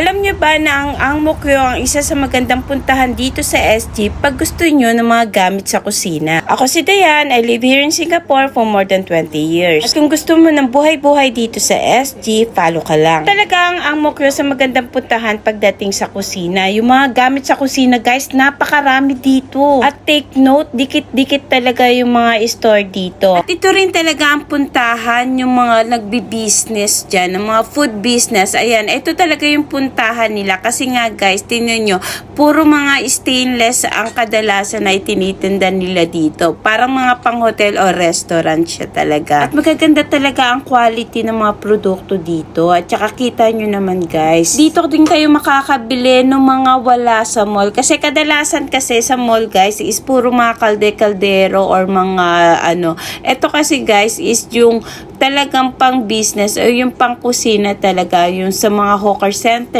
Alam nyo ba na ang Ang Mokyo ang isa sa magandang puntahan dito sa SG pag gusto nyo ng mga gamit sa kusina. Ako si Dayan, I live here in Singapore for more than 20 years. At kung gusto mo ng buhay-buhay dito sa SG, follow ka lang. Talagang Ang Mokyo sa magandang puntahan pagdating sa kusina. Yung mga gamit sa kusina guys, napakarami dito. At take note, dikit-dikit talaga yung mga store dito. At ito rin talaga ang puntahan yung mga nagbi-business dyan, ng mga food business. Ayan, ito talaga yung puntahan nila. Kasi nga guys, tingnan nyo, puro mga stainless ang kadalasan na itinitinda nila dito. Parang mga pang hotel o restaurant siya talaga. At magaganda talaga ang quality ng mga produkto dito. At saka kita nyo naman guys, dito din kayo makakabili ng mga wala sa mall. Kasi kadalasan kasi sa mall guys is puro mga kalde-kaldero or mga ano. Ito kasi guys is yung talagang pang business o yung pang kusina talaga yung sa mga hawker center